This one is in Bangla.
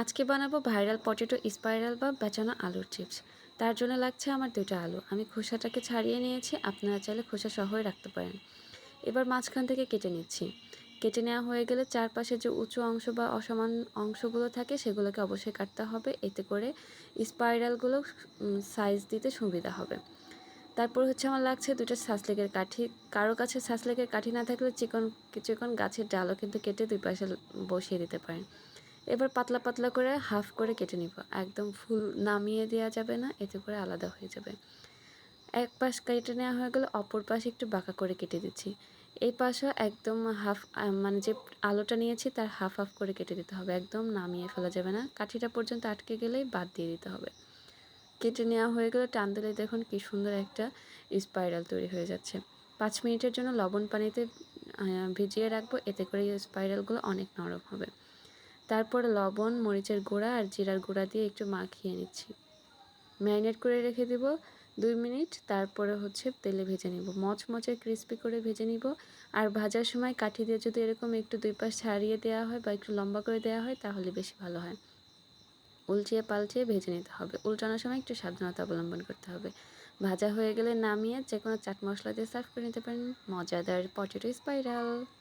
আজকে বানাবো ভাইরাল পটেটো স্পাইরাল বা বেচানো আলুর চিপস। তার জন্য লাগছে আমার দুটো আলু। আমি খোসাটাকে ছাড়িয়ে নিয়েছি, আপনারা চাইলে খোসা সহই রাখতে পারেন। এবার মাঝখান থেকে কেটে নিচ্ছি। কেটে নেওয়া হয়ে গেলে চারপাশে যে উঁচু অংশ বা অসমান অংশগুলো থাকে, সেগুলোকে অবশ্যই কাটতে হবে। এতে করে স্পাইরালগুলো সাইজ দিতে সুবিধা হবে। তারপর হচ্ছে আমার লাগছে দুটো সাসলেকের কাঠি। কারও কাছে সাসলেকের কাঠি না থাকলে চিকন চিকন গাছের ডালও কিন্তু কেটে দুই পাশে বসিয়ে দিতে পারেন। এবার পাতলা পাতলা করে হাফ করে কেটে নিব। একদম ফুল নামিয়ে দেওয়া যাবে না, এতে করে আলাদা হয়ে যাবে। এক পাশ কেটে নেওয়া হয়ে গেলে, অপর পাশে একটু বাঁকা করে কেটে দিচ্ছি। এই পাশও একদম হাফ মানে যে আলোটা নিয়েছি তার হাফ হাফ করে কেটে দিতে হবে। একদম নামিয়ে ফেলা যাবে না, কাঠিটা পর্যন্ত আটকে গেলেই বাদ দিয়ে দিতে হবে। কেটে নেওয়া হয়ে গেলে, টান দিলে দেখুন কী সুন্দর একটা স্পাইরাল তৈরি হয়ে যাচ্ছে। পাঁচ মিনিটের জন্য লবণ পানিতে ভিজিয়ে রাখব, এতে করে স্পাইরালগুলো অনেক নরম হবে। তারপর লবণ, মরিচের গুঁড়া আর জিরার গুঁড়া দিয়ে একটু মাখিয়ে নিচ্ছি। ম্যারিনেট করে রেখে দেব দুই মিনিট, তারপরে হচ্ছে তেলে ভেজে নিব। মচমচে ক্রিস্পি করে ভেজে নিব। আর ভাজার সময় কাঠি দিয়ে যদি এরকম একটু দুই পাশ ছাড়িয়ে দেওয়া হয় বা একটু লম্বা করে দেওয়া হয়, তাহলে বেশি ভালো হয়। উল্টিয়ে পালচিয়ে ভেজে নিতে হবে। উল্টানোর সময় একটু সাবধানতা অবলম্বন করতে হবে। ভাজা হয়ে গেলে নামিয়ে যে কোনো চাট মশলা দিয়ে সার্ভ করে নিতে পারেন। মজাদার পটেটো স্পাইরাল।